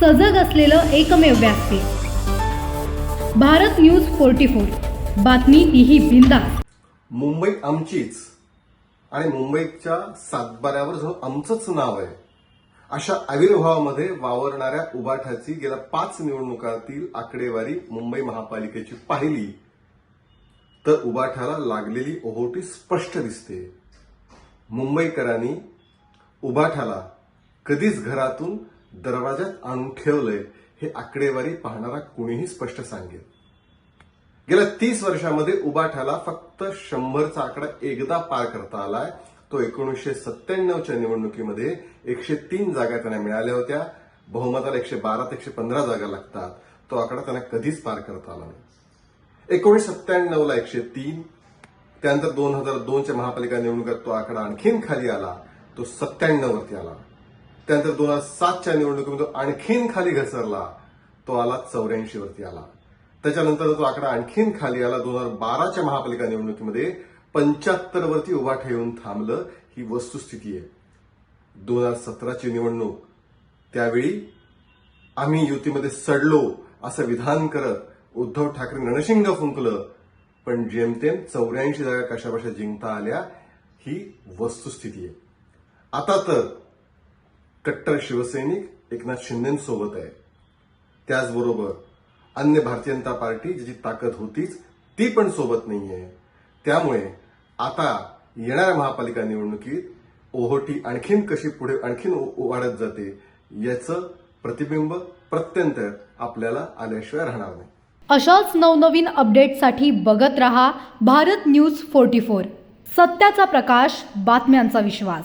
सजग असलेलं एकमेव व्यासपीठ भारत न्यूज फोर्टी फोर. बातमी तीही बिंदा मुंबई आमचीच आणि मुंबईच्या सातबाऱ्यावर जो आमचंच नाव आहे अशा आविर्भावामध्ये वावरणाऱ्या उभाठाची गेल्या पाच निवडणुकातील आकडेवारी मुंबई महापालिकेची पाहिली. तर उबाठाला लागलेली ओहोटी स्पष्ट दिसते. मुंबईकरांनी उभाठाला कधीच घरातून दरवाजात आणून ठेवलंय हे आकडेवारी पाहणारा कुणीही स्पष्ट सांगेल. गेल्या तीस वर्षामध्ये उबाठाला फक्त शंभरचा आकडा एकदा पार करता आलाय. तो एकोणीसशे सत्त्याण्णवच्या निवडणुकीमध्ये एकशे तीन जागा त्यांना मिळाल्या होत्या. बहुमताला एकशे बारा ते एकशे पंधरा जागा लागतात. तो आकडा त्यांना कधीच पार करता आला नाही. एकोणीस सत्त्याण्णवला एकशे तीन त्यानंतर दोन हजार दोनच्या महापालिका निवडणुकीत तो आकडा आणखीन खाली आला. तो सत्त्याण्णववरती आला. त्यानंतर दोन हजार सातच्या निवडणुकीमध्ये तो आणखीन खाली घसरला. तो आला चौऱ्याऐंशी वरती आला. त्याच्यानंतर तो आकडा आणखीन खाली आला. दोन हजार बाराच्या महापालिका निवडणुकीमध्ये पंच्याहत्तर वरती उभा ठेवून थांबलं ही वस्तुस्थिती आहे. दोन हजार सतराची निवडणूक. त्यावेळी आम्ही युतीमध्ये सडलो असं विधान करत उद्धव ठाकरे रणशिंग फुंकलं. पण जेमतेम चौऱ्याऐंशी जागा कशापाशा जिंकता आल्या ही वस्तुस्थिती आहे. आता तर कट्टर शिवसैनिक एकनाथ शिंदेसोबत आहे. त्याचबरोबर अन्य भारतीय जनता पार्टी ज्याची ताकद होतीच ती पण सोबत नाही आहे त्यामुळे आता येणाऱ्या महापालिका निवडणुकीत ओहोटी आणखीन कशी पुढे आणखीन वाढत जाते याचं प्रतिबिंब प्रत्यंतर आपल्याला आल्याशिवाय राहणार नाही. अशाच नवनवीन अपडेटसाठी बघत रहा भारत न्यूज फोर्टी फोर. सत्याचा प्रकाश बातम्यांचा विश्वास.